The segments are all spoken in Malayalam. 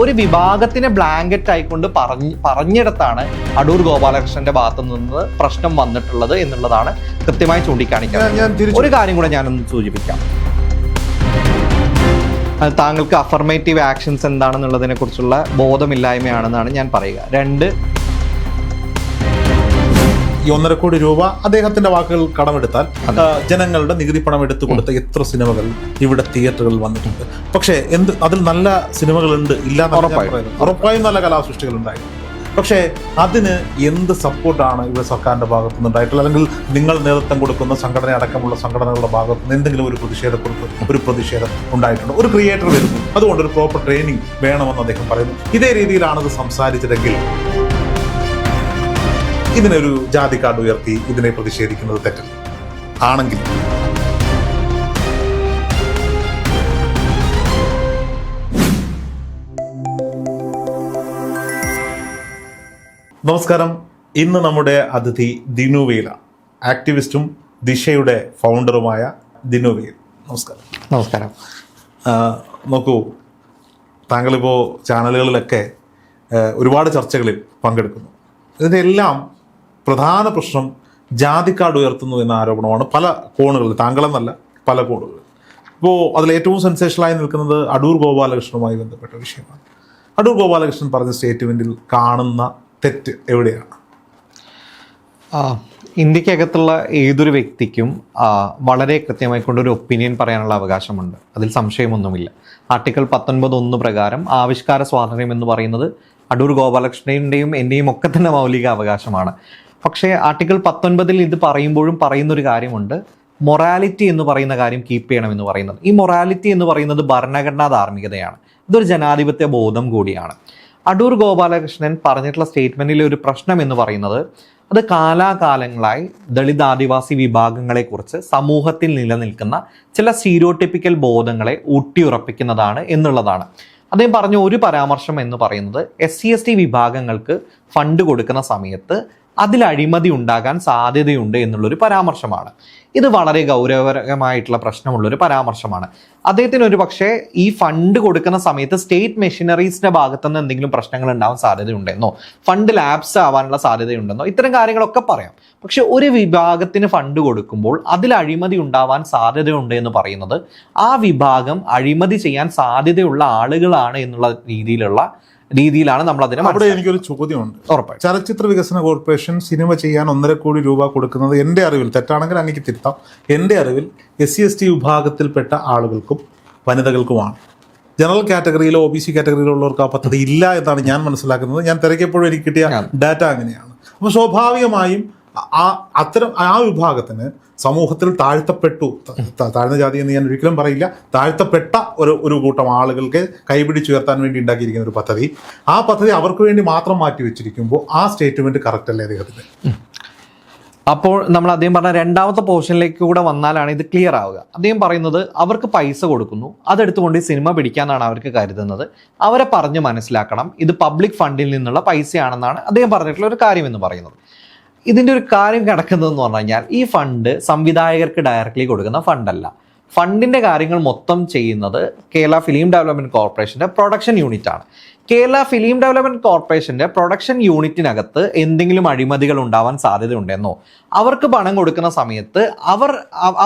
ഒരു വിഭാഗത്തിനെ ബ്ലാങ്കറ്റ് ആയിക്കൊണ്ട് പറഞ്ഞ് പറഞ്ഞിടത്താണ് അടൂർ ഗോപാലകൃഷ്ണന്റെ ഭാഗത്തു നിന്ന് പ്രശ്നം വന്നിട്ടുള്ളത് എന്നുള്ളതാണ് കൃത്യമായി ചൂണ്ടിക്കാണിക്കുന്നത് ഒരു കാര്യം കൂടെ ഞാനൊന്ന് സൂചിപ്പിക്കാം. താങ്കൾക്ക് അഫർമേറ്റീവ് ആക്ഷൻസ് എന്താണെന്നുള്ളതിനെ കുറിച്ചുള്ള ബോധമില്ലായ്മയാണെന്നാണ് ഞാൻ പറയുക. രണ്ട് ഈ ഒന്നര കോടി രൂപ അദ്ദേഹത്തിന്റെ വാക്കുകൾ കടമെടുത്താൽ ജനങ്ങളുടെ നികുതി പണം എടുത്തു കൊടുത്ത എത്ര സിനിമകൾ ഇവിടെ തിയേറ്ററുകളിൽ വന്നിട്ടുണ്ട്. പക്ഷേ എന്ത് അതിൽ നല്ല സിനിമകളുണ്ട് ഇല്ല എന്നല്ല ഞാൻ ഉറപ്പായും. ഉറപ്പായും നല്ല കലാസൃഷ്ടികൾ ഉണ്ടായിട്ടുണ്ട് പക്ഷേ അതിന് എന്ത് സപ്പോർട്ടാണ് ഇവിടെ സർക്കാരിന്റെ ഭാഗത്തു നിന്നുണ്ടായിട്ടുള്ളത് അല്ലെങ്കിൽ നിങ്ങൾ നേതൃത്വം കൊടുക്കുന്ന സംഘടന അടക്കമുള്ള സംഘടനകളുടെ ഭാഗത്ത് നിന്ന് എന്തെങ്കിലും ഒരു പ്രതിഷേധക്കുറിപ്പ് ഒരു പ്രതിഷേധം ഉണ്ടായിട്ടുണ്ട്. ഒരു ക്രിയേറ്റർ വരുന്നു. അതുകൊണ്ട് ഒരു പ്രോപ്പർ ട്രെയിനിങ് വേണമെന്ന് അദ്ദേഹം പറയുന്നു. ഇതേ രീതിയിലാണ് ഇത് സംസാരിച്ചതെങ്കിൽ ഇതിനൊരു ജാതി കാർഡ് ഉയർത്തി ഇതിനെ പ്രതിഷേധിക്കുന്നത് തെറ്റല്ല. ആണെങ്കിൽ നമസ്കാരം. ഇന്ന് നമ്മുടെ അതിഥി ദിനുവേല ആക്ടിവിസ്റ്റും ദിശയുടെ ഫൗണ്ടറുമായ ദിനുവേൽ നമസ്കാരം. നമസ്കാരം. നോക്കൂ താങ്കളിപ്പോൾ ചാനലുകളിലൊക്കെ ഒരുപാട് ചർച്ചകളിൽ പങ്കെടുക്കുന്നു. ഇതിന്റെ എല്ലാം പ്രധാന പ്രശ്നം ജാതിക്കാട് ഉയർത്തുന്നു എന്ന ആരോപണമാണ് പല കോണുകളിൽ താങ്കളെന്നല്ല പല കോണുകളിൽ. ഇപ്പോൾ അതിൽ ഏറ്റവും സെൻസേഷനായി നിൽക്കുന്നത് അടൂർ ഗോപാലകൃഷ്ണനുമായി ബന്ധപ്പെട്ട വിഷയമാണ്. അടൂർ ഗോപാലകൃഷ്ണൻ പറഞ്ഞ സ്റ്റേറ്റ്മെന്റിൽ കാണുന്ന തെറ്റ് എവിടെയാണ്? ഇന്ത്യക്കകത്തുള്ള ഏതൊരു വ്യക്തിക്കും വളരെ കൃത്യമായി കൊണ്ടൊരു ഒപ്പീനിയൻ പറയാനുള്ള അവകാശമുണ്ട്. അതിൽ സംശയമൊന്നുമില്ല. ആർട്ടിക്കിൾ പത്തൊൻപത് ഒന്ന് പ്രകാരം ആവിഷ്കാര സ്വാതന്ത്ര്യം എന്ന് പറയുന്നത് അടൂർ ഗോപാലകൃഷ്ണന്റെയും എന്റെയും ഒക്കെ തന്നെ മൗലിക അവകാശമാണ്. പക്ഷേ ആർട്ടിക്കിൾ പത്തൊൻപതിൽ ഇത് പറയുമ്പോഴും പറയുന്നൊരു കാര്യമുണ്ട്. മൊറാലിറ്റി എന്ന് പറയുന്ന കാര്യം കീപ്പ് ചെയ്യണമെന്ന് പറയുന്നത്. ഈ മൊറാലിറ്റി എന്ന് പറയുന്നത് ഭരണഘടനാ ധാർമ്മികതയാണ്. ഇതൊരു ജനാധിപത്യ ബോധം കൂടിയാണ്. അടൂർ ഗോപാലകൃഷ്ണൻ പറഞ്ഞിട്ടുള്ള സ്റ്റേറ്റ്മെന്റിലെ ഒരു പ്രശ്നം എന്ന് പറയുന്നത് അത് കാലാകാലങ്ങളായി ദളിത് ആദിവാസി വിഭാഗങ്ങളെക്കുറിച്ച് സമൂഹത്തിൽ നിലനിൽക്കുന്ന ചില സീരോട്ടിപ്പിക്കൽ ബോധങ്ങളെ ഊട്ടിയുറപ്പിക്കുന്നതാണ് എന്നുള്ളതാണ്. അദ്ദേഹം പറഞ്ഞ ഒരു പരാമർശം എന്ന് പറയുന്നത് എസ് സി എസ് ടി വിഭാഗങ്ങൾക്ക് ഫണ്ട് കൊടുക്കുന്ന സമയത്ത് അതിൽ അഴിമതി ഉണ്ടാകാൻ സാധ്യതയുണ്ട് എന്നുള്ളൊരു പരാമർശമാണ്. ഇത് വളരെ ഗൗരവകരമായിട്ടുള്ള പ്രശ്നമുള്ളൊരു പരാമർശമാണ്. അദ്ദേഹത്തിന് ഒരു പക്ഷേ ഈ ഫണ്ട് കൊടുക്കുന്ന സമയത്ത് സ്റ്റേറ്റ് മെഷീനറീസിന്റെ ഭാഗത്തുനിന്ന് എന്തെങ്കിലും പ്രശ്നങ്ങൾ ഉണ്ടാവാൻ സാധ്യതയുണ്ടെന്നോ ഫണ്ട് ലാപ്സ് ആവാനുള്ള സാധ്യതയുണ്ടെന്നോ ഇത്തരം കാര്യങ്ങളൊക്കെ പറയാം. പക്ഷെ ഒരു വിഭാഗത്തിന് ഫണ്ട് കൊടുക്കുമ്പോൾ അതിൽ അഴിമതി ഉണ്ടാവാൻ സാധ്യതയുണ്ട് എന്ന് പറയുന്നത് ആ വിഭാഗം അഴിമതി ചെയ്യാൻ സാധ്യതയുള്ള ആളുകളാണ് എന്നുള്ള രീതിയിലുള്ള രീതിയിലാണ് നമ്മൾ അതിനെ അവിടെ എനിക്കൊരു ചോദ്യമുണ്ട്. ഉറപ്പായി ചലച്ചിത്ര വികസന കോർപ്പറേഷൻ സിനിമ ചെയ്യാൻ ഒന്നര കോടി രൂപ കൊടുക്കുന്നത് എന്റെ അറിവിൽ തെറ്റാണെങ്കിൽ എനിക്ക് തിരുത്താം. എന്റെ അറിവിൽ എസ് സി എസ് ടി വിഭാഗത്തിൽപ്പെട്ട ആളുകൾക്കും വനിതകൾക്കുമാണ്. ജനറൽ കാറ്റഗറിയിലോ ഒ ബി സി കാറ്റഗറിയിലോ ഉള്ളവർക്ക് ആ പദ്ധതി ഇല്ല എന്നാണ് ഞാൻ മനസ്സിലാക്കുന്നത്. ഞാൻ തിരക്കിയപ്പോഴും എനിക്ക് കിട്ടിയ ഡാറ്റ അങ്ങനെയാണ്. അപ്പോൾ സ്വാഭാവികമായും ആ അത്തരം ആ വിഭാഗത്തിന് സമൂഹത്തിൽ താഴ്ത്തപ്പെട്ടു. താഴ്ന്ന ജാതി എന്ന് ഞാൻ ഒരിക്കലും പറയില്ല. താഴ്ത്തപ്പെട്ട ഒരു ഒരു കൂട്ടം ആളുകൾക്ക് കൈപിടിച്ചുയർത്താൻ വേണ്ടി ഉണ്ടാക്കിയിരിക്കുന്ന ഒരു പദ്ധതി. ആ പദ്ധതി അവർക്ക് വേണ്ടി മാത്രം മാറ്റി വെച്ചിരിക്കുമ്പോൾ ആ സ്റ്റേറ്റ്മെന്റ് കറക്റ്റ് അല്ലേ അദ്ദേഹത്തിന് അപ്പോൾ നമ്മൾ അദ്ദേഹം പറഞ്ഞ രണ്ടാമത്തെ പോർഷനിലേക്ക് കൂടെ വന്നാലാണ് ഇത് ക്ലിയർ ആവുക. അദ്ദേഹം പറയുന്നത് അവർക്ക് പൈസ കൊടുക്കുന്നു അതെടുത്തുകൊണ്ട് സിനിമ പിടിക്കാന്നാണ് അവർക്ക് കരുതുന്നത്. അവരെ പറഞ്ഞ് മനസ്സിലാക്കണം ഇത് പബ്ലിക് ഫണ്ടിൽ നിന്നുള്ള പൈസയാണെന്നാണ് അദ്ദേഹം പറഞ്ഞിട്ടുള്ള ഒരു കാര്യം എന്ന് പറയുന്നത്. ഇതിന്റെ ഒരു കാര്യം കിടക്കുന്നതെന്ന് പറഞ്ഞു കഴിഞ്ഞാൽ ഈ ഫണ്ട് സംവിധായകർക്ക് ഡയറക്റ്റ്ലി കൊടുക്കുന്ന ഫണ്ടല്ല ഫണ്ടിന്റെ കാര്യങ്ങൾ മൊത്തം ചെയ്യുന്നത് കേരള ഫിലിം ഡെവലപ്മെന്റ് കോർപ്പറേഷന്റെ പ്രൊഡക്ഷൻ യൂണിറ്റ് ആണ്. കേരള ഫിലിം ഡെവലപ്മെന്റ് കോർപ്പറേഷന്റെ പ്രൊഡക്ഷൻ യൂണിറ്റിനകത്ത് എന്തെങ്കിലും അഴിമതികൾ ഉണ്ടാവാൻ സാധ്യതയുണ്ടെന്നോ അവർക്ക് പണം കൊടുക്കുന്ന സമയത്ത് അവർ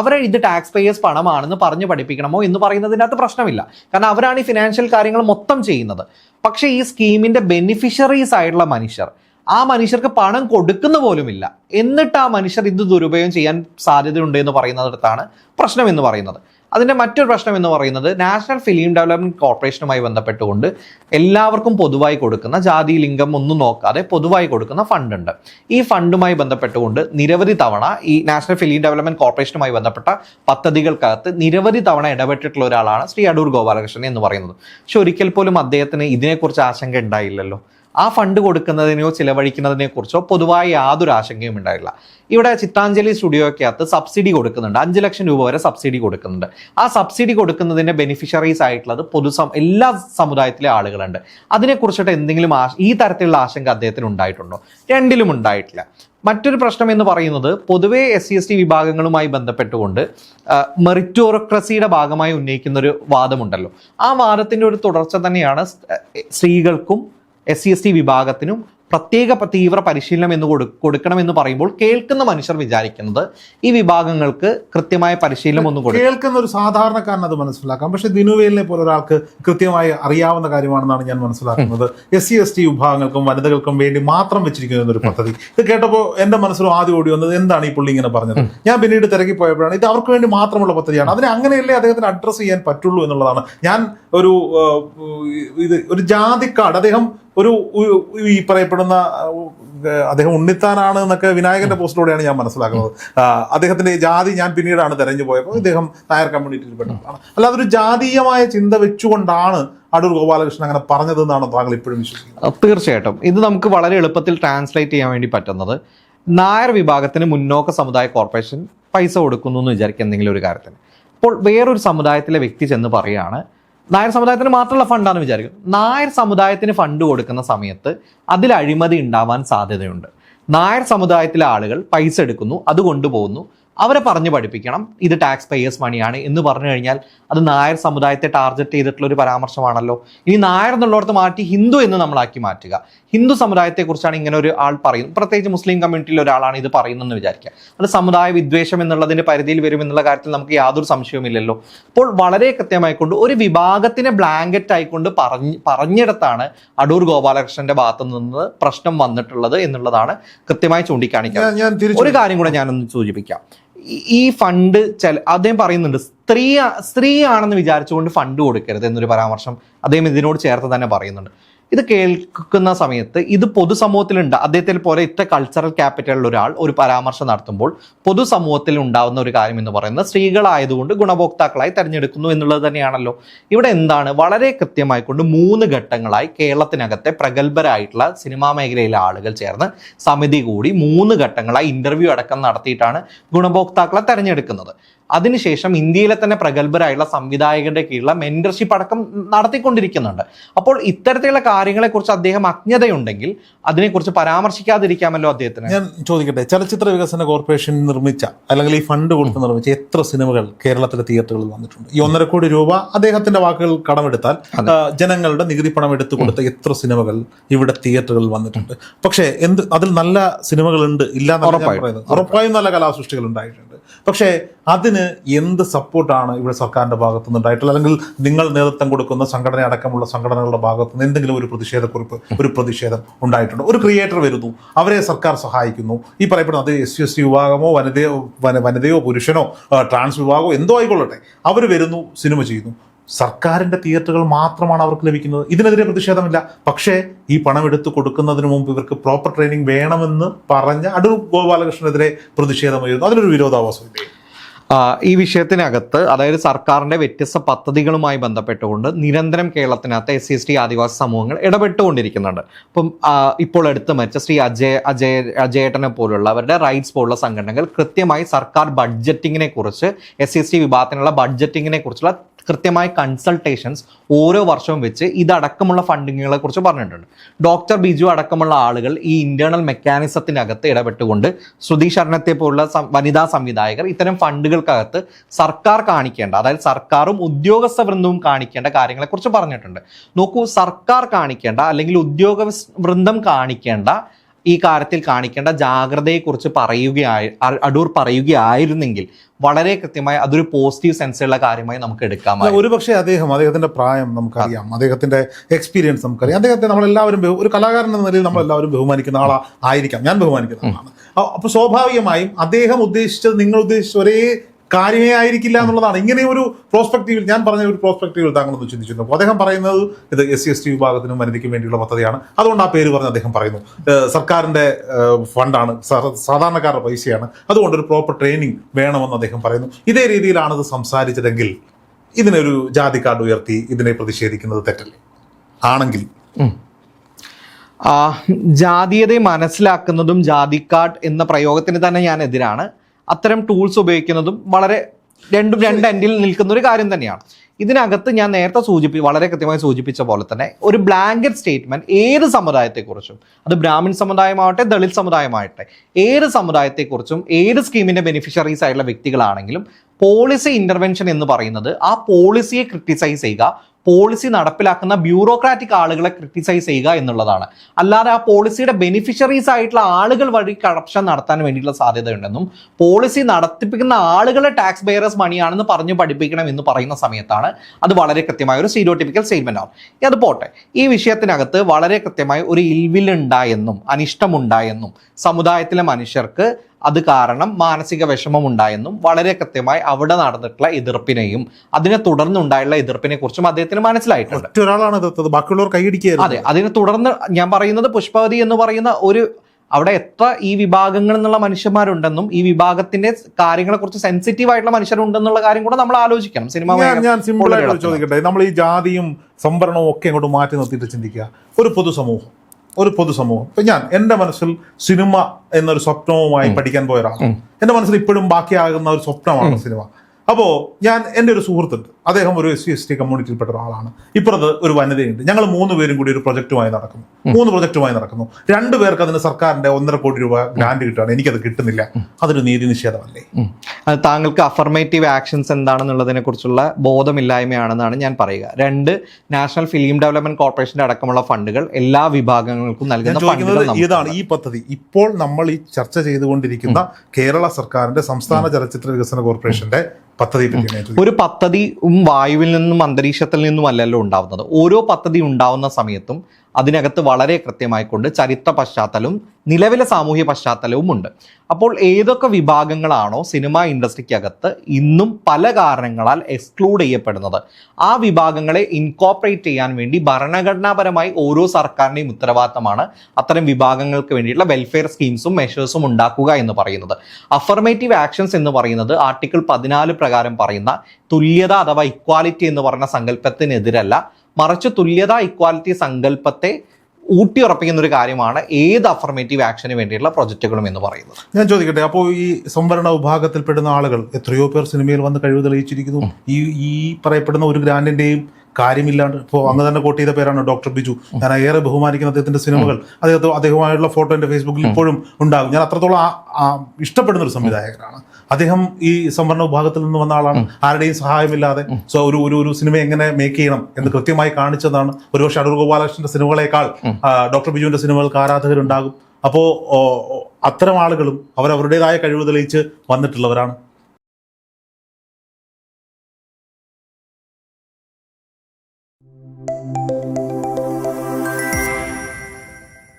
അവരെ ഇത് ടാക്സ് പേയേഴ്സ് പണമാണെന്ന് പറഞ്ഞ് പഠിപ്പിക്കണമോ എന്ന് പറയുന്നതിനകത്ത് പ്രശ്നമില്ല. കാരണം അവരാണ് ഈ ഫിനാൻഷ്യൽ കാര്യങ്ങൾ മൊത്തം ചെയ്യുന്നത്. പക്ഷേ ഈ സ്കീമിന്റെ ബെനിഫിഷ്യറീസ് ആയിട്ടുള്ള മനുഷ്യർ ആ മനുഷ്യർക്ക് പണം കൊടുക്കുന്ന പോലുമില്ല. എന്നിട്ട് ആ മനുഷ്യർ ഇത് ദുരുപയോഗം ചെയ്യാൻ സാധ്യതയുണ്ട് എന്ന് പറയുന്നിടത്താണ് പ്രശ്നം എന്ന് പറയുന്നത്. അതിന്റെ മറ്റൊരു പ്രശ്നം എന്ന് പറയുന്നത് നാഷണൽ ഫിലിം ഡെവലപ്മെന്റ് കോർപ്പറേഷനുമായി ബന്ധപ്പെട്ടുകൊണ്ട് എല്ലാവർക്കും പൊതുവായി കൊടുക്കുന്ന ജാതി ലിംഗം ഒന്നും നോക്കാതെ പൊതുവായി കൊടുക്കുന്ന ഫണ്ട് ഉണ്ട് ഈ ഫണ്ടുമായി ബന്ധപ്പെട്ടുകൊണ്ട് നിരവധി തവണ ഈ നാഷണൽ ഫിലിം ഡെവലപ്മെന്റ് കോർപ്പറേഷനുമായി ബന്ധപ്പെട്ട പദ്ധതികൾക്കകത്ത് നിരവധി തവണ ഇടപെട്ടിട്ടുള്ള ഒരാളാണ് ശ്രീ അടൂർ ഗോപാലകൃഷ്ണൻ എന്ന് പറയുന്നത്. പക്ഷെ ഒരിക്കൽ പോലും അദ്ദേഹത്തിന് ഇതിനെക്കുറിച്ച് ആശങ്ക ഉണ്ടായില്ലല്ലോ. ആ ഫണ്ട് കൊടുക്കുന്നതിനെയോ ചിലവഴിക്കുന്നതിനെ കുറിച്ചോ പൊതുവായ യാതൊരു ആശങ്കയും ഉണ്ടായില്ല ഇവിടെ ചിത്താഞ്ജലി സ്റ്റുഡിയോയ്ക്കകത്ത് സബ്സിഡി കൊടുക്കുന്നുണ്ട്. അഞ്ച് ലക്ഷം രൂപ വരെ സബ്സിഡി കൊടുക്കുന്നുണ്ട്. ആ സബ്സിഡി കൊടുക്കുന്നതിന്റെ ബെനിഫിഷ്യറീസ് ആയിട്ടുള്ളത് പൊതുസം എല്ലാ സമുദായത്തിലെ ആളുകളുണ്ട്. അതിനെക്കുറിച്ചിട്ട് എന്തെങ്കിലും ഈ തരത്തിലുള്ള ആശങ്ക അദ്ദേഹത്തിന് ഉണ്ടായിട്ടുണ്ടോ? രണ്ടിലും ഉണ്ടായിട്ടില്ല. മറ്റൊരു പ്രശ്നം എന്ന് പറയുന്നത് പൊതുവെ എസ് സി എസ് ടി വിഭാഗങ്ങളുമായി ബന്ധപ്പെട്ടുകൊണ്ട് മെറിറ്റോറക്രസിയുടെ ഭാഗമായി ഉന്നയിക്കുന്ന ഒരു വാദമുണ്ടല്ലോ. ആ വാദത്തിന്റെ ഒരു തുടർച്ച തന്നെയാണ് സ്ത്രീകൾക്കും എസ് സി എസ് ടി വിഭാഗത്തിനും പ്രത്യേക തീവ്ര പരിശീലനം എന്ന് കൊടു കൊടുക്കണമെന്ന് പറയുമ്പോൾ കേൾക്കുന്ന മനുഷ്യർ വിചാരിക്കുന്നത് ഈ വിഭാഗങ്ങൾക്ക് കൃത്യമായ പരിശീലനം ഒന്നും കൊടുക്കും കേൾക്കുന്ന ഒരു സാധാരണക്കാരൻ അത് മനസ്സിലാക്കാം. പക്ഷെ ദിനുവേലിനെ പോലെ ഒരാൾക്ക് കൃത്യമായി അറിയാവുന്ന കാര്യമാണെന്നാണ് ഞാൻ മനസ്സിലാക്കുന്നത്. എസ് സി എസ് ടി വിഭാഗങ്ങൾക്കും വനിതകൾക്കും വേണ്ടി മാത്രം വെച്ചിരിക്കുന്ന ഒരു പദ്ധതി. ഇത് കേട്ടപ്പോൾ എന്റെ മനസ്സിലും ആദ്യം ഓടി വന്നത് എന്താണ് ഈ പുള്ളി ഇങ്ങനെ പറഞ്ഞത്? ഞാൻ പിന്നീട് തിരക്കി പോയപ്പോഴാണ് ഇത് അവർക്ക് വേണ്ടി മാത്രമുള്ള പദ്ധതിയാണ്. അതിനെ അങ്ങനെയല്ലേ അദ്ദേഹത്തിന് അഡ്രസ്സ് ചെയ്യാൻ പറ്റുള്ളൂ എന്നുള്ളതാണ്. ഞാൻ ഒരു ഇത് ഒരു ജാതിക്കാട് അദ്ദേഹം ഒരു ഈ പറയപ്പെടുന്ന അദ്ദേഹം ഉണ്ണിത്താനാണ് എന്നൊക്കെ വിനായകന്റെ പോസ്റ്റിലൂടെയാണ് ഞാൻ മനസ്സിലാക്കുന്നത്. അദ്ദേഹത്തിന്റെ ജാതി ഞാൻ പിന്നീടാണ് തെരഞ്ഞു പോയപ്പോൾ ഇദ്ദേഹം നായർ കമ്മ്യൂണിറ്റിയിൽ പെട്ടതാണ് അല്ലാതെ ഒരു ജാതീയമായ ചിന്ത വെച്ചുകൊണ്ടാണ് അടൂർ ഗോപാലകൃഷ്ണൻ അങ്ങനെ പറഞ്ഞതെന്നാണ് താങ്കൾ ഇപ്പോഴും വിശ്വസിക്കുന്നത്. തീർച്ചയായിട്ടും. ഇത് നമുക്ക് വളരെ എളുപ്പത്തിൽ ട്രാൻസ്ലേറ്റ് ചെയ്യാൻ വേണ്ടി പറ്റുന്നത്. നായർ വിഭാഗത്തിന് മുന്നോക്ക സമുദായ കോർപ്പറേഷൻ പൈസ കൊടുക്കുന്നു എന്ന് വിചാരിക്കുക എന്തെങ്കിലും ഒരു കാര്യത്തിന്. അപ്പോൾ വേറൊരു സമുദായത്തിലെ വ്യക്തി ചെന്ന് പറയാണ് നായർ സമുദായത്തിന് മാത്രമുള്ള ഫണ്ടാണെന്ന് വിചാരിക്കും. നായർ സമുദായത്തിന് ഫണ്ട് കൊടുക്കുന്ന സമയത്ത് അതിൽ അഴിമതി ഉണ്ടാവാൻ സാധ്യതയുണ്ട്. നായർ സമുദായത്തിലെ ആളുകൾ പൈസ എടുക്കുന്നു അത് കൊണ്ടുപോകുന്നു. അവരെ പറഞ്ഞു പഠിപ്പിക്കണം. ഇത് ടാക്സ് പേയേഴ്സ് മണിയാണ് എന്ന് പറഞ്ഞു കഴിഞ്ഞാൽ അത് നായർ സമുദായത്തെ ടാർഗറ്റ് ചെയ്തിട്ടുള്ള ഒരു പരാമർശമാണല്ലോ. ഇനി നായർ എന്നുള്ളിടത്ത് മാറ്റി ഹിന്ദു എന്ന് നമ്മളാക്കി മാറ്റുക. ഹിന്ദു സമുദായത്തെക്കുറിച്ചാണ് ഇങ്ങനെ ഒരു ആൾ പറയുന്നത്. പ്രത്യേകിച്ച് മുസ്ലിം കമ്മ്യൂണിറ്റിയിൽ ഒരാളാണ് ഇത് പറയുന്നതെന്ന് വിചാരിക്കുക. അത് സമുദായ വിദ്വേഷം എന്നുള്ളതിന്റെ പരിധിയിൽ വരുമെന്നുള്ള കാര്യത്തിൽ നമുക്ക് യാതൊരു സംശയവുമില്ലല്ലോ. അപ്പോൾ വളരെ കൃത്യമായിക്കൊണ്ട് ഒരു വിഭാഗത്തിനെ ബ്ലാങ്കറ്റ് ആയിക്കൊണ്ട് പറഞ്ഞ് പറഞ്ഞിടത്താണ് അടൂർ ഗോപാലകൃഷ്ണന്റെ ഭാഗത്തു നിന്ന് പ്രശ്നം വന്നിട്ടുള്ളത് എന്നുള്ളതാണ് കൃത്യമായി ചൂണ്ടിക്കാണിക്കുക ഒരു കാര്യം കൂടെ ഞാനൊന്ന് സൂചിപ്പിക്കാം. ഈ- ഫണ്ട് ചില അദ്ദേഹം പറയുന്നുണ്ട് സ്ത്രീ സ്ത്രീയാണെന്ന് വിചാരിച്ചുകൊണ്ട് ഫണ്ട് കൊടുക്കരുത് എന്നൊരു പരാമർശം അദ്ദേഹം ഇതിനോട് ചേർത്ത് തന്നെ പറയുന്നുണ്ട്. ഇത് കേൾക്കുന്ന സമയത്ത് ഇത് പൊതുസമൂഹത്തിലുണ്ട്. അദ്ദേഹത്തെ പോലെ ഇത്ര കൾച്ചറൽ ക്യാപിറ്റലുള്ള ഒരാൾ ഒരു പരാമർശം നടത്തുമ്പോൾ പൊതുസമൂഹത്തിൽ ഉണ്ടാവുന്ന ഒരു കാര്യം എന്ന് പറയുന്നത് സ്ത്രീകളായതുകൊണ്ട് ഗുണഭോക്താക്കളായി തിരഞ്ഞെടുക്കുന്നു എന്നുള്ളത് തന്നെയാണല്ലോ. ഇവിടെ എന്താണ്? വളരെ കൃത്യമായിക്കൊണ്ട് മൂന്ന് ഘട്ടങ്ങളായി കേരളത്തിനകത്തെ പ്രഗത്ഭരായിട്ടുള്ള സിനിമാ മേഖലയിലെ ആളുകൾ ചേർന്ന് സമിതി കൂടി മൂന്ന് ഘട്ടങ്ങളായി ഇന്റർവ്യൂ അടക്കം നടത്തിയിട്ടാണ് ഗുണഭോക്താക്കളെ തെരഞ്ഞെടുക്കുന്നത്. അതിനുശേഷം ഇന്ത്യയിലെ തന്നെ പ്രഗത്ഭരായുള്ള സംവിധായകരുടെ കീഴിലുള്ള മെന്റർഷിപ്പ് അടക്കം നടത്തിക്കൊണ്ടിരിക്കുന്നുണ്ട്. അപ്പോൾ ഇത്തരത്തിലുള്ള കാര്യങ്ങളെക്കുറിച്ച് അദ്ദേഹം അജ്ഞതയുണ്ടെങ്കിൽ അതിനെക്കുറിച്ച് പരാമർശിക്കാതിരിക്കാമല്ലോ അദ്ദേഹത്തിന്. ഞാൻ ചോദിക്കട്ടെ ചലച്ചിത്ര വികസന കോർപ്പറേഷൻ നിർമ്മിച്ച അല്ലെങ്കിൽ ഈ ഫണ്ട് കൊടുത്ത് നിർമ്മിച്ച എത്ര സിനിമകൾ കേരളത്തിലെ തിയേറ്ററുകളിൽ വന്നിട്ടുണ്ട്? ഈ ഒന്നര കോടി രൂപ അദ്ദേഹത്തിന്റെ വാക്കുകൾ കടമെടുത്താൽ ജനങ്ങളുടെ നികുതി പണം എടുത്തു കൊടുത്ത എത്ര സിനിമകൾ ഇവിടെ തിയേറ്ററുകളിൽ വന്നിട്ടുണ്ട്? പക്ഷേ എന്ത് അതിൽ നല്ല സിനിമകളുണ്ട് ഇല്ല ഉറപ്പായും. നല്ല കലാസൃഷ്ടികൾ ഉണ്ടായിട്ടുണ്ട്. പക്ഷേ അതിന് എന്ത് സപ്പോർട്ടാണ് ഇവിടെ സർക്കാരിന്റെ ഭാഗത്തു നിന്നുണ്ടായിട്ടുള്ളത് അല്ലെങ്കിൽ നിങ്ങൾ നേതൃത്വം കൊടുക്കുന്ന സംഘടന അടക്കമുള്ള സംഘടനകളുടെ ഭാഗത്തു നിന്ന് എന്തെങ്കിലും ഒരു പ്രതിഷേധക്കുറിപ്പ് ഒരു പ്രതിഷേധം ഉണ്ടായിട്ടുണ്ട്. ഒരു ക്രിയേറ്റർ വരുന്നു. അവരെ സർക്കാർ സഹായിക്കുന്നു. ഈ പറയപ്പെടുന്ന അത് എസ് എസ് വിഭാഗമോ വനിതയോ വന- വനിതയോ പുരുഷനോ ട്രാൻസ് വിഭാഗമോ എന്തോ ആയിക്കൊള്ളട്ടെ. അവർ വരുന്നു സിനിമ ചെയ്യുന്നു. സർക്കാരിന്റെ തിയേറ്ററുകൾ മാത്രമാണ് അവർക്ക് ലഭിക്കുന്നത്. ഇതിനെതിരെ പ്രതിഷേധമില്ല. പക്ഷേ ഈ പണം എടുത്തു കൊടുക്കുന്നതിന് മുമ്പ് ഇവർക്ക് പ്രോപ്പർ ട്രെയിനിങ് വേണമെന്ന് പറഞ്ഞ അടൂർ ഗോപാലകൃഷ്ണനെതിരെ പ്രതിഷേധമായിരുന്നു അതിലൊരു വിരോധാഭാസമില്ലേ. ഈ വിഷയത്തിനകത്ത് അതായത് സർക്കാരിന്റെ വ്യത്യസ്ത പദ്ധതികളുമായി ബന്ധപ്പെട്ടുകൊണ്ട് നിരന്തരം കേരളത്തിനകത്ത് എസ് സി എസ് ടി ആദിവാസി സമൂഹങ്ങൾ ഇടപെട്ടുകൊണ്ടിരിക്കുന്നുണ്ട്. അപ്പം ഇപ്പോൾ എടുത്തു മരിച്ച ശ്രീ അജയ് അജയ് അജയേട്ടനെ പോലുള്ള അവരുടെ റൈറ്റ്സ് പോലുള്ള സംഘടനകൾ കൃത്യമായി സർക്കാർ ബഡ്ജറ്റിങ്ങിനെ കുറിച്ച് എസ് സി എസ് ടി വിഭാഗത്തിനുള്ള ബഡ്ജറ്റിങ്ങിനെ കുറിച്ചുള്ള കൃത്യമായ കൺസൾട്ടേഷൻസ് ഓരോ വർഷവും വെച്ച് ഇതടക്കമുള്ള ഫണ്ടിങ്ങുകളെ കുറിച്ച് പറഞ്ഞിട്ടുണ്ട്. ഡോക്ടർ ബിജു അടക്കമുള്ള ആളുകൾ ഈ ഇന്റേണൽ മെക്കാനിസത്തിനകത്ത് ഇടപെട്ടുകൊണ്ട് ശ്രുതി ശരണത്തെ പോലുള്ള വനിതാ സംവിധായകർ ഇത്തരം ഫണ്ടുകൾക്കകത്ത് സർക്കാർ കാണിക്കേണ്ട അതായത് സർക്കാരും ഉദ്യോഗസ്ഥ വൃന്ദവും കാണിക്കേണ്ട കാര്യങ്ങളെ കുറിച്ച് പറഞ്ഞിട്ടുണ്ട്. നോക്കൂ സർക്കാർ കാണിക്കേണ്ട അല്ലെങ്കിൽ ഉദ്യോഗ വൃന്ദം കാണിക്കേണ്ട ഈ കാര്യത്തിൽ കാണിക്കേണ്ട ജാഗ്രതയെക്കുറിച്ച് പറയുകയായി അടൂർ പറയുകയായിരുന്നെങ്കിൽ വളരെ കൃത്യമായി അതൊരു പോസിറ്റീവ് സെൻസുള്ള കാര്യമായി നമുക്ക് എടുക്കാമായിരുന്നു. ഒരുപക്ഷെ അദ്ദേഹം അദ്ദേഹത്തിന്റെ പ്രായം നമുക്കറിയാം അദ്ദേഹത്തിന്റെ എക്സ്പീരിയൻസ് നമുക്കറിയാം. അദ്ദേഹത്തെ നമ്മളെല്ലാവരും ഒരു കലാകാരൻ എന്ന നിലയിൽ നമ്മളെല്ലാവരും ബഹുമാനിക്കുന്ന ആളാ ആയിരിക്കാം. ഞാൻ ബഹുമാനിക്കുന്ന ആളാണ്. അ- അപ്പൊ സ്വാഭാവികമായും അദ്ദേഹം ഉദ്ദേശിച്ചത് നിങ്ങൾ ഉദ്ദേശിച്ച ഒരേ കാര്യമേ ആയിരിക്കില്ല എന്നുള്ളതാണ്. ഇങ്ങനെ ഒരു പ്രോസ്പെക്റ്റീവിൽ ഞാൻ പറഞ്ഞ ഒരു പ്രോസ്പെക്റ്റീവിൽ താങ്കളൊന്ന് ചിന്തിച്ചിരുന്നു. അപ്പോൾ അദ്ദേഹം പറയുന്നത് ഇത് എസ് സി എസ് ടി വിഭാഗത്തിനും വനിതയ്ക്കും വേണ്ടിയുള്ള പദ്ധതിയാണ്. അതുകൊണ്ട് ആ പേര് പറഞ്ഞ് അദ്ദേഹം പറയുന്നു. സർക്കാരിന്റെ ഫണ്ടാണ് സാധാരണക്കാരുടെ പൈസയാണ്. അതുകൊണ്ട് ഒരു പ്രോപ്പർ ട്രെയിനിങ് വേണമെന്ന് അദ്ദേഹം പറയുന്നു. ഇതേ രീതിയിലാണ് ഇത് സംസാരിച്ചതെങ്കിൽ ഇതിനൊരു ജാതി കാർഡ് ഉയർത്തി ഇതിനെ പ്രതിഷേധിക്കുന്നത് തെറ്റല്ലേ? ആണെങ്കിൽ. ജാതീയതയെ മനസ്സിലാക്കുന്നതും ജാതി കാർഡ് എന്ന പ്രയോഗത്തിന് തന്നെ ഞാൻ എതിരാണ്. അത്തരം ടൂൾസ് ഉപയോഗിക്കുന്നതും വളരെ രണ്ടും രണ്ട് എൻഡിൽ നിൽക്കുന്ന ഒരു കാര്യം തന്നെയാണ്. ഇതിനകത്ത് ഞാൻ നേരത്തെ സൂചിപ്പി വളരെ കൃത്യമായി സൂചിപ്പിച്ച പോലെ തന്നെ ഒരു ബ്ലാങ്കറ്റ് സ്റ്റേറ്റ്മെന്റ് ഏത് സമുദായത്തെക്കുറിച്ചും അത് ബ്രാഹ്മിൺ സമുദായമാവട്ടെ ദളിത് സമുദായമാവട്ടെ ഏത് സമുദായത്തെക്കുറിച്ചും ഏത് സ്കീമിന്റെ ബെനിഫിഷ്യറീസ് ആയിട്ടുള്ള വ്യക്തികളാണെങ്കിലും പോളിസി ഇന്റർവെൻഷൻ എന്ന് പറയുന്നത് ആ പോളിസിയെ ക്രിട്ടിസൈസ് ചെയ്യുക പോളിസി നടപ്പിലാക്കുന്ന ബ്യൂറോക്രാറ്റിക് ആളുകളെ ക്രിട്ടിസൈസ് ചെയ്യുക എന്നുള്ളതാണ്. അല്ലാതെ ആ പോളിസിയുടെ ബെനിഫിഷ്യറീസ് ആയിട്ടുള്ള ആളുകൾ വഴി കറപ്ഷൻ നടത്താൻ വേണ്ടിയിട്ടുള്ള സാധ്യതയുണ്ടെന്നും പോളിസി നടത്തിപ്പിക്കുന്ന ആളുകളെ ടാക്സ് ബെയറേഴ്സ് മണിയാണെന്ന് പറഞ്ഞു പഠിപ്പിക്കണം എന്ന് പറയുന്ന സമയത്താണ് അത് വളരെ കൃത്യമായ ഒരു സ്റ്റീരിയോട്ടിപ്പിക്കൽ സ്റ്റേറ്റ്മെന്റ് ഇനി അത് പോട്ടെ. ഈ വിഷയത്തിനകത്ത് വളരെ കൃത്യമായി ഒരു ഇൽവിൽ ഉണ്ടായെന്നും അനിഷ്ടമുണ്ടായെന്നും സമുദായത്തിലെ മനുഷ്യർക്ക് അത് കാരണം മാനസിക വിഷമം ഉണ്ടായെന്നും വളരെ കൃത്യമായി അവിടെ നടന്നിട്ടുള്ള എതിർപ്പിനെയും അതിനെ തുടർന്നുണ്ടായുള്ള എതിർപ്പിനെ കുറിച്ചും അദ്ദേഹത്തിന് മനസ്സിലായിട്ടുണ്ട്. ഒറ്റ ഒരാളാണ് എതിർത്തത് ബാക്കിയുള്ളവർ കൈയടിക്കുകയായിരുന്നു അതെ അതിനെ തുടർന്ന് ഞാൻ പറയുന്നത് പുഷ്പവതി എന്ന് പറയുന്ന ഒരു അവിടെ എത്ര ഈ വിഭാഗങ്ങൾ എന്നുള്ള മനുഷ്യന്മാരുണ്ടെന്നും ഈ വിഭാഗത്തിന്റെ കാര്യങ്ങളെ കുറിച്ച് സെൻസിറ്റീവ് ആയിട്ടുള്ള മനുഷ്യരുണ്ടെന്നുള്ള കാര്യം കൂടെ നമ്മൾ ആലോചിക്കണം. സിനിമ ഞാൻ സിമ്പിൾ ആയിട്ട് ചോദിക്കട്ടെ നമ്മൾ ഈ ജാതിയും സംവരണവും ഒക്കെ അങ്ങോട്ട് മാറ്റി നിർത്തിയിട്ട് ചിന്തിക്കുക. ഒരു പൊതുസമൂഹം. ഒരു പൊതുസമൂഹം. ഇപ്പൊ ഞാൻ എന്റെ മനസ്സിൽ സിനിമ എന്നൊരു സ്വപ്നവുമായി പഠിക്കാൻ പോയ ഒരാളാണ്. എന്റെ മനസ്സിൽ ഇപ്പോഴും ബാക്കിയാകുന്ന ഒരു സ്വപ്നമാണ് സിനിമ. അപ്പോ ഞാൻ എന്റെ ഒരു സുഹൃത്തുണ്ട്. അദ്ദേഹം ഒരു എസ് സി എസ് ടി കമ്മ്യൂണിറ്റിയിൽപ്പെട്ട ഒരാളാണ്. ഇപ്പുറത്ത് ഒരു വനിതയുണ്ട്. ഞങ്ങൾ മൂന്ന് പേരും കൂടി ഒരു പ്രൊജക്റ്റുമായി നടക്കുന്നു. മൂന്ന് പ്രൊജക്റ്റുമായി നടക്കുന്നു. രണ്ടു പേർക്ക് അതിന് സർക്കാരിന്റെ ഒന്നര കോടി രൂപ ഗ്രാന്റ് കിട്ടുകയാണ്. എനിക്കത് കിട്ടുന്നില്ല. അതൊരു നീതി നിഷേധമല്ലേ? താങ്കൾക്ക് അഫർമേറ്റീവ് ആക്ഷൻസ് എന്താണെന്നുള്ളതിനെ കുറിച്ചുള്ള ബോധമില്ലായ്മയാണെന്നാണ് ഞാൻ പറയുക. രണ്ട് നാഷണൽ ഫിലിം ഡെവലപ്മെന്റ് കോർപ്പറേഷന്റെ അടക്കമുള്ള ഫണ്ടുകൾ എല്ലാ വിഭാഗങ്ങൾക്കും നൽകുന്ന ഇതാണ് ഈ പദ്ധതി. ഇപ്പോൾ നമ്മൾ ഈ ചർച്ച ചെയ്തുകൊണ്ടിരിക്കുന്ന കേരള സർക്കാരിന്റെ സംസ്ഥാന ചലച്ചിത്ര വികസന കോർപ്പറേഷന്റെ ഞാൻ ഒരു പദ്ധതിയും വായുവിൽ നിന്നും അന്തരീക്ഷത്തിൽ നിന്നും അല്ലല്ലോ ഉണ്ടാവുന്നത്. ഓരോ പദ്ധതി ഉണ്ടാവുന്ന സമയത്തും അതിനകത്ത് വളരെ കൃത്യമായിക്കൊണ്ട് ചരിത്ര പശ്ചാത്തലവും നിലവിലെ സാമൂഹ്യ പശ്ചാത്തലവും ഉണ്ട്. അപ്പോൾ ഏതൊക്കെ വിഭാഗങ്ങളാണോ സിനിമ ഇൻഡസ്ട്രിക്കകത്ത് ഇന്നും പല കാരണങ്ങളാൽ എക്സ്ക്ലൂഡ് ചെയ്യപ്പെടുന്നത്? ആ വിഭാഗങ്ങളെ ഇൻകോപ്പറേറ്റ് ചെയ്യാൻ വേണ്ടി ഭരണഘടനാപരമായി ഓരോ സർക്കാരിന്റെയും ഉത്തരവാദിത്തമാണ് അത്തരം വിഭാഗങ്ങൾക്ക് വേണ്ടിയിട്ടുള്ള വെൽഫെയർ സ്കീംസും മെഷേഴ്സും ഉണ്ടാക്കുക എന്ന് പറയുന്നത്. അഫർമേറ്റീവ് ആക്ഷൻസ് എന്ന് പറയുന്നത് ആർട്ടിക്കിൾ പതിനാല് പ്രകാരം പറയുന്ന തുല്യത അഥവാ ഇക്വാലിറ്റി എന്ന് പറഞ്ഞ സങ്കല്പത്തിനെതിരല്ല മറിച്ച് തുല്യത ഇക്വാലിറ്റി സങ്കല്പത്തെ ഊട്ടിയുറപ്പിക്കുന്ന ഒരു കാര്യമാണ് ഏത് അഫർമേറ്റീവ് ആക്ഷന് വേണ്ടിയിട്ടുള്ള പ്രൊജക്റ്റുകളും എന്ന് പറയുന്നത്. ഞാൻ ചോദിക്കട്ടെ അപ്പോൾ ഈ സംവരണ വിഭാഗത്തിൽപ്പെടുന്ന ആളുകൾ എത്രയോ പേർ സിനിമയിൽ വന്ന് കഴിവ് തെളിയിച്ചിരിക്കുന്നു. ഈ ഈ പറയപ്പെടുന്ന ഒരു ഗ്രാൻഡിന്റെയും കാര്യമില്ലാണ്ട് ഇപ്പോൾ അങ്ങ് തന്നെ കോട്ട് ചെയ്ത പേരാണ് ഡോക്ടർ ബിജു. ഞാൻ ഏറെ ബഹുമാനിക്കുന്ന അദ്ദേഹത്തിന്റെ സിനിമകൾ. അദ്ദേഹത്തെ അദ്ദേഹമായുള്ള ഫോട്ടോ എന്റെ ഫേസ്ബുക്കിൽ ഇപ്പോഴും ഉണ്ടാകും. ഞാൻ അത്രത്തോളം ഇഷ്ടപ്പെടുന്ന ഒരു സംവിധായകനാണ്. അദ്ദേഹം ഈ സംവരണ വിഭാഗത്തിൽ നിന്ന് വന്ന ആളാണ്. ആരുടെയും സഹായമില്ലാതെ. സോ ഒരു ഒരു ഒരു സിനിമ എങ്ങനെ മേക്ക് ചെയ്യണം എന്ന് കൃത്യമായി കാണിച്ചതാണ്. ഒരുപക്ഷെ അടൂർ ഗോപാലകൃഷ്ണന്റെ സിനിമകളെക്കാൾ ഡോക്ടർ ബിജുവിന്റെ സിനിമകൾക്ക് ആരാധകരുണ്ടാകും. അപ്പോൾ ഓ, അത്തരം ആളുകളും അവരവരുടേതായ കഴിവ് തെളിയിച്ച് വന്നിട്ടുള്ളവരാണ്.